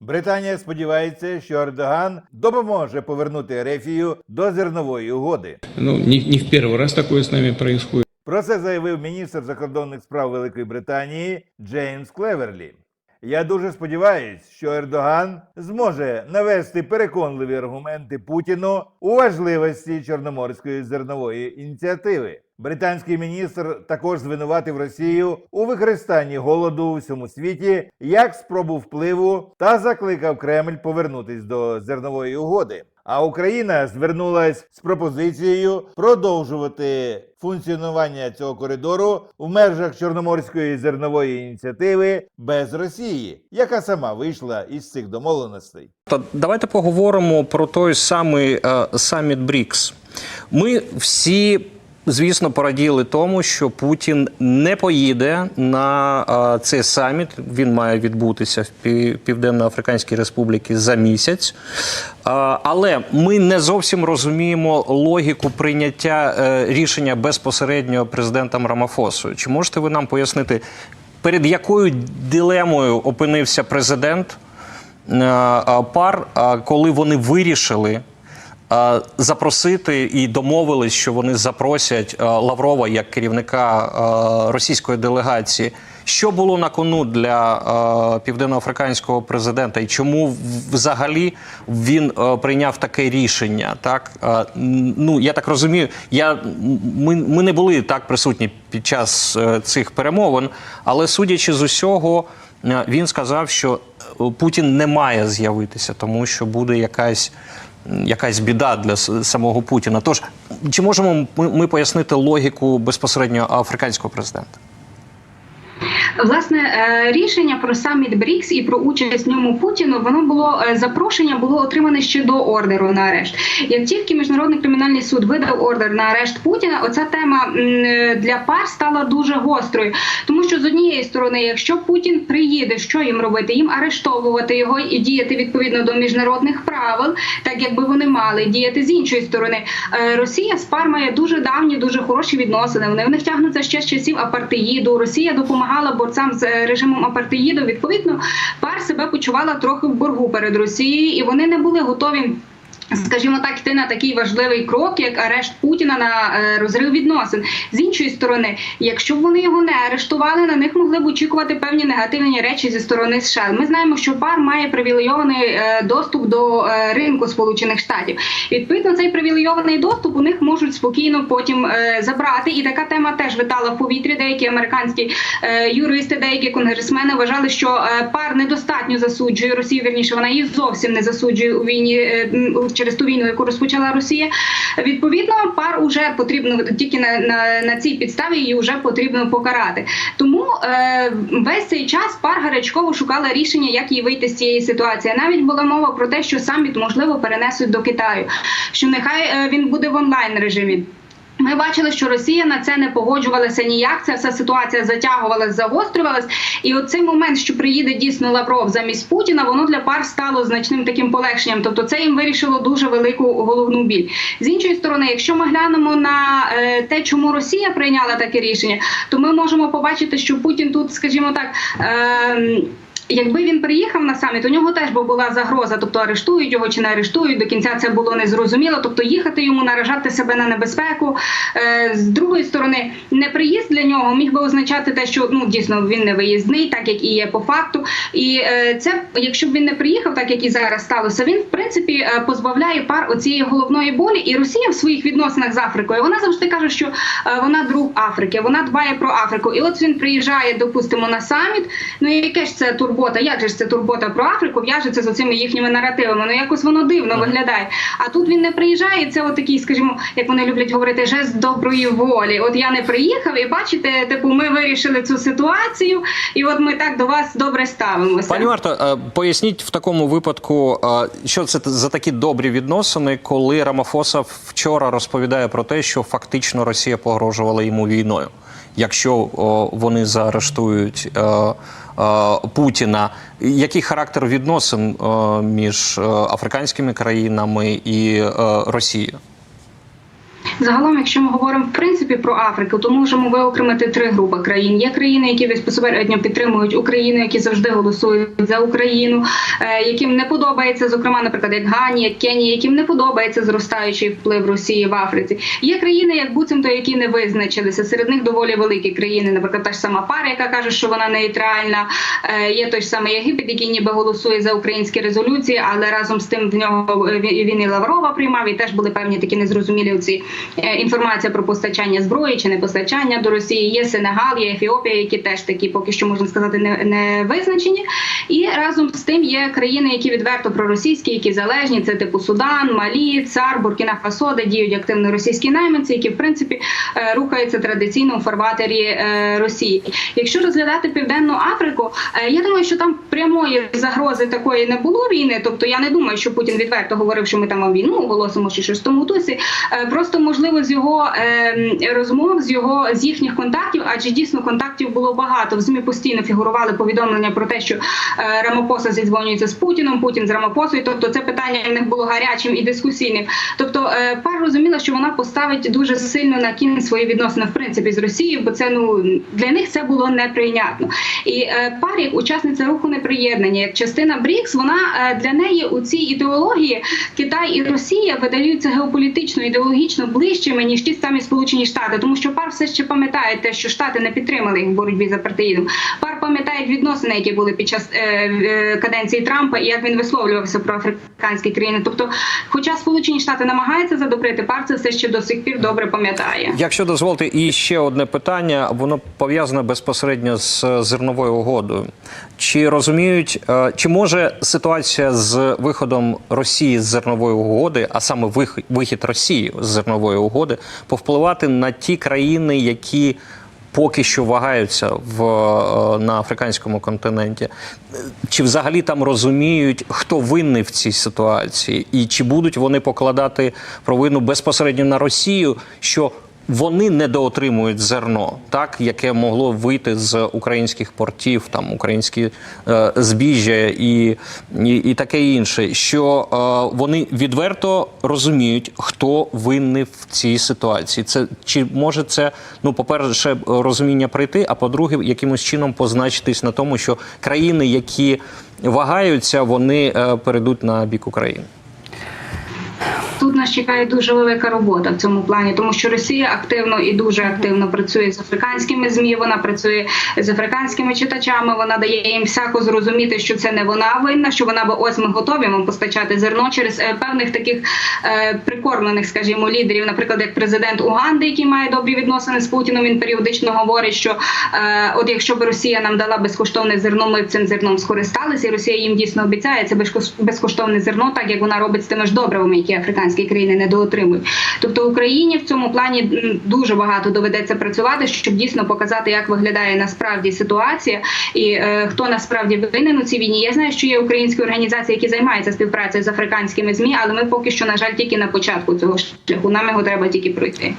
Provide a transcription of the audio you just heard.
Британія сподівається, що Ердоган допоможе повернути Ерефію до зернової угоди. Ну, не, не в первый раз такое с нами происходит. Про це заявив міністр закордонних справ Великої Британії Джеймс Клеверлі. Я дуже сподіваюся, що Ердоган зможе навести переконливі аргументи Путіну у важливості чорноморської зернової ініціативи. Британський міністр також звинуватив Росію у використанні голоду у всьому світі як спробу впливу та закликав Кремль повернутись до зернової угоди. А Україна звернулась з пропозицією продовжувати функціонування цього коридору в межах Чорноморської зернової ініціативи без Росії, яка сама вийшла із цих домовленостей. То давайте поговоримо про той самий е, саміт БРІКС. Ми всі. Звісно, пораділи тому, що Путін не поїде на цей саміт. Він має відбутися в Пі- Південно-Африканській Республіці за місяць. Але ми не зовсім розуміємо логіку прийняття е, рішення безпосередньо президентом Рамафосою. Чи можете ви нам пояснити, перед якою дилемою опинився президент? е, пар, коли вони вирішили запросити і домовились, що вони запросять е, Лаврова як керівника е, російської делегації. Що було на кону для е, південноафриканського президента, і чому взагалі він прийняв таке рішення? Так ну я так розумію, я ми, ми не були так присутні під час цих перемовин, але судячи з усього, він сказав, що Путін не має з'явитися, тому що буде якась. Якась біда для самого Путіна. Тож, чи можемо ми пояснити логіку безпосередньо африканського президента? Власне е, рішення про саміт БРІКС і про участь в ньому Путіну воно було е, запрошення було отримане ще до ордеру на арешт. Як тільки міжнародний кримінальний суд видав ордер на арешт Путіна, оця тема е, для пар стала дуже гострою, тому що з однієї сторони, якщо Путін приїде, що їм робити? Їм арештовувати його і діяти відповідно до міжнародних правил, так якби вони мали діяти з іншої сторони. Росія з пар має дуже давні, дуже хороші відносини. Вони в них тягнуться ще з часів апартеїду. Росія допомагала борцям з е, режимом апартеїду. Відповідно, пар себе почувала трохи в боргу перед Росією, і вони не були готові. Скажімо так, йти на такий важливий крок, як арешт Путіна на е, розрив відносин. З іншої сторони, якщо б вони його не арештували, на них могли б очікувати певні негативні речі зі сторони США. Ми знаємо, що пар має привілейований е, доступ до е, ринку Сполучених Штатів. Відповідно, цей привілейований доступ у них можуть спокійно потім забрати. І така тема теж витала в повітрі. Деякі американські юристи, деякі конгресмени вважали, що пар недостатньо засуджує Росію. Вірніше вона її зовсім не засуджує у війні через ту війну, яку розпочала Росія. Відповідно, пар уже потрібно тільки на, на, на цій підставі її вже потрібно покарати. Тому е, весь цей час пар гарячково шукала рішення, як їй вийти з цієї ситуації. Навіть була мова про те, що саміт можливо перенесуть до Китаю, що нехай е, він буде в онлайн режимі. Ми бачили, що Росія на це не погоджувалася ніяк. Ця вся ситуація затягувалась, загострювалась. І от цей момент, що приїде дійсно Лавров замість Путіна, воно для пар стало значним таким полегшенням. Тобто, це їм вирішило дуже велику головну біль. З іншої сторони, якщо ми глянемо на е, те, чому Росія прийняла таке рішення, то ми можемо побачити, що Путін тут, скажімо так. Е, Якби він приїхав на саміт, у нього теж була загроза, тобто арештують його чи не арештують. До кінця це було незрозуміло. Тобто їхати йому, наражати себе на небезпеку. Е, з другої сторони, неприїзд для нього міг би означати те, що ну дійсно він не виїзний, так як і є по факту. І е, це, якщо б він не приїхав, так як і зараз сталося, він в принципі е, позбавляє пар оцієї головної болі. І Росія в своїх відносинах з Африкою вона завжди каже, що вона друг Африки, вона дбає про Африку. І от він приїжджає, допустимо, на саміт. Ну яке ж це турбота? Як же ж це турбота про Африку в'яжеться з оцими їхніми наративами? Ну якось воно дивно виглядає. А тут він не приїжджає. і Це от такий, скажімо, як вони люблять говорити, жест доброї волі. От я не приїхав, і бачите, типу, ми вирішили цю ситуацію, і от ми так до вас добре ставимося. Пані Марто, е, поясніть в такому випадку, е, що це за такі добрі відносини, коли Рамафоса вчора розповідає про те, що фактично Росія погрожувала йому війною, якщо о, вони заарештують е, Путіна. Який характер відносин е, між е, африканськими країнами і е, Росією? Загалом, якщо ми говоримо в принципі про Африку, то можемо виокремити три групи країн. Є країни, які безпосередньо підтримують Україну, які завжди голосують за Україну, е, яким не подобається, зокрема, наприклад, як Ганія, Кенія, яким не подобається зростаючий вплив Росії в Африці. Є країни, як буцімто, які не визначилися. Серед них доволі великі країни, наприклад, та ж сама пара, яка каже, що вона нейтральна. Е, Є той ж самий Єгипет, який ніби голосує за українські резолюції, але разом з тим в нього е, він і Лаврова приймав, і теж були певні такі незрозумілі ці е, інформація про постачання зброї чи не постачання до Росії. Є Сенегал, є Ефіопія, які теж такі поки що можна сказати не, не визначені. І разом з тим є країни, які відверто проросійські, які залежні. Це типу Судан, Малі, Цар, Буркіна Фасо, де діють активно російські найманці, які в принципі е, рухаються традиційно у фарватері е, Росії. Якщо розглядати Південну Африку, е, я думаю, що там прямої загрози такої не було війни. Тобто я не думаю, що Путін відверто говорив, що ми там війну оголосимо чи щось тому дусі. Е, Просто можливо з його е, розмов, з його з їхніх контактів, адже дійсно контактів було багато. В ЗМІ постійно фігурували повідомлення про те, що е, Рамапоса зідзвонюється з Путіном, Путін з Рамапосою. Тобто це питання в них було гарячим і дискусійним. Тобто е, пар розуміла, що вона поставить дуже сильно на кін свої відносини в принципі з Росією, бо це ну для них це було неприйнятно. І е, пар, як учасниця руху неприєднання, як частина БРІКС, вона для неї у цій ідеології Китай і Росія видаються геополітично ідеологічно ближчими ніж ті самі Сполучені Штати, тому що пар все ще пам'ятає те, що Штати не підтримали їх в боротьбі за партеїдом. Пар пам'ятає відносини, які були під час е, е, каденції Трампа, і як він висловлювався про африканські країни. Тобто, хоча Сполучені Штати намагаються задобрити, пар це все ще до сих пір добре пам'ятає. Якщо дозволите, і ще одне питання, воно пов'язане безпосередньо з зерновою угодою. Чи розуміють, е, чи може ситуація з виходом Росії з зернової угоди, а саме вих- вихід Росії з зернової угоди, повпливати на ті країни, які поки що вагаються в, е, на африканському континенті? Чи взагалі там розуміють, хто винний в цій ситуації, і чи будуть вони покладати провину безпосередньо на Росію, що вони недоотримують зерно, так яке могло вийти з українських портів, там українські е, збіжжя і, і, і таке інше. Що е, вони відверто розуміють, хто винний в цій ситуації. Це чи може це ну, по-перше, розуміння прийти, а по-друге, якимось чином позначитись на тому, що країни, які вагаються, вони е, перейдуть на бік України. Нас чекає дуже велика робота в цьому плані, тому що Росія активно і дуже активно працює з африканськими змі. Вона працює з африканськими читачами. Вона дає їм всяко зрозуміти, що це не вона винна, що вона би ось ми готові вам постачати зерно через е, певних таких е, прикормлених, скажімо, лідерів, наприклад, як президент Уганди, який має добрі відносини з Путіном. Він періодично говорить, що е, от якщо б Росія нам дала безкоштовне зерно, ми б цим зерном скористалися, і Росія їм дійсно обіцяє це безкош- безкоштовне зерно, так як вона робить з тими ж добривами, які африканські країни недоотримують. Тобто Україні в цьому плані дуже багато доведеться працювати, щоб дійсно показати, як виглядає насправді ситуація і е, хто насправді винен у цій війні. Я знаю, що є українські організації, які займаються співпрацею з африканськими змі, але ми поки що, на жаль, тільки на початку цього шляху. Нам його треба тільки пройти.